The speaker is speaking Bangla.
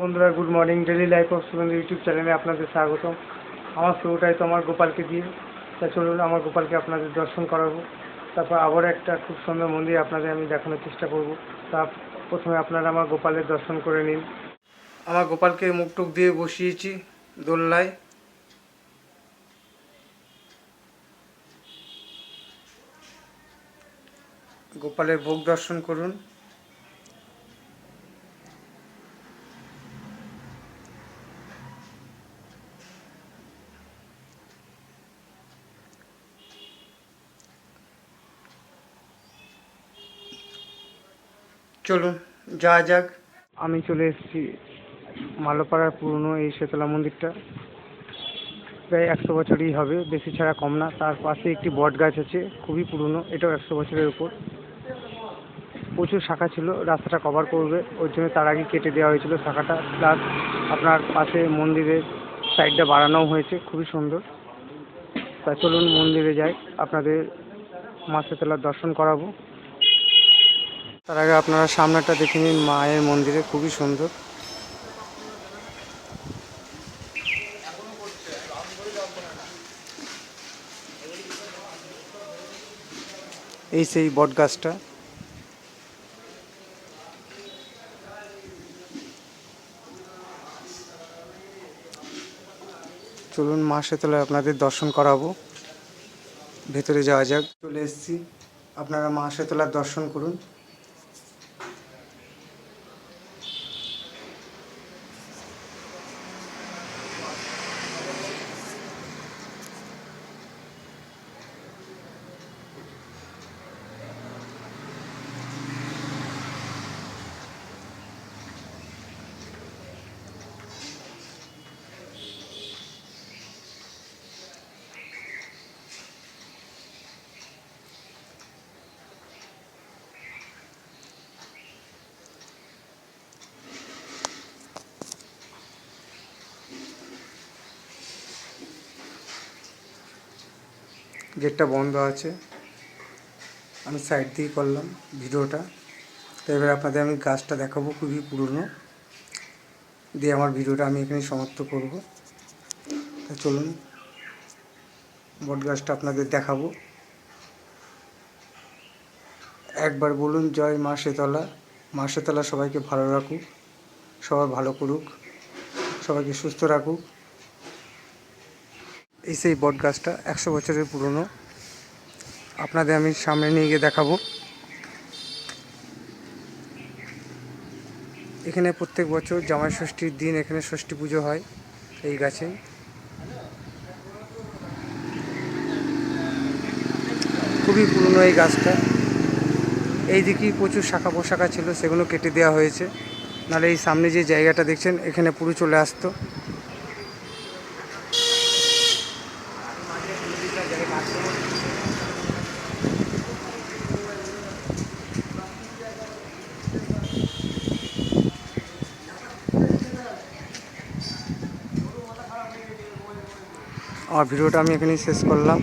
বন্ধুরা good morning daily life of Sugandha YouTube চ্যানেলে আপনাদের স্বাগতম। আমার শুরুটাই তো আমার গোপালকে দিয়ে। তা চলুন, আমার গোপালকে আপনাদের দর্শন করাবো। তারপর আবার একটা খুব সুন্দর মন্দির আপনাদের আমি দেখানোর চেষ্টা করব। তা প্রথমে আপনারা আমার গোপালের দর্শন করে নিন। আমার গোপালকে মুখটুক দিয়ে বসিয়েছি দোলনায়। গোপালের ভোগ দর্শন করুন। চলুন যা যাক। আমি চলে এসেছি মালোপাড়ার পুরনো এই শেতলা মন্দিরটা। প্রায় একশো বছরই হবে, বেশি ছাড়া কম না। তার পাশে একটি বট গাছ আছে, খুবই পুরনো, এটাও একশো বছরের উপর। প্রচুর শাখা ছিল, রাস্তাটা কভার করবে। ওই জন্য তার আগে কেটে দেওয়া হয়েছিল শাখাটা। প্লাস আপনার পাশে মন্দিরের সাইডটা বাড়ানোও হয়েছে, খুবই সুন্দর। তা চলুন মন্দিরে যাই, আপনাদের মা শেতলার দর্শন করাবো। তার আগে আপনারা সামনেটা দেখে নিন, মায়ের মন্দিরে খুবই সুন্দর। এই সেই বট গাছটা। চলুন মা শেতলায় আপনাদের দর্শন করাবো। ভেতরে যাওয়া যাক, চলে এসেছি। আপনারা মা শেতলার দর্শন করুন। গেটটা বন্ধ আছে। আমি সাইড দিয়ে করলাম ভিডিওটা। তো এবার আপনাদের আমি গাছটা দেখাবো খুবই পুরনো। দিয়ে আমার ভিডিওটা আমি এখানে সমাপ্ত করব। তা চলুন, বট গাছটা আপনাদের দেখাবো। একবার বলুন, জয় মা শেতলা। মা শেতলা সবাইকে ভালো রাখুক, সবাই ভালো করুক, সবাইকে সুস্থ রাখুক। এই সেই বট গাছটা একশো বছরের পুরনো। আপনাদের আমি সামনে নিয়ে গিয়ে দেখাবো। এখানে প্রত্যেক বছর জামাই ষষ্ঠীর দিন এখানে ষষ্ঠী পুজো হয় এই গাছে। খুবই পুরনো এই গাছটা। এই দিকেই প্রচুর শাখা পোশাখা ছিল, সেগুলো কেটে দেওয়া হয়েছে। নাহলে এই সামনে যে জায়গাটা দেখছেন, এখানে পুরো চলে আসতো। আমার ভিডিওটা আমি এখানেই শেষ করলাম।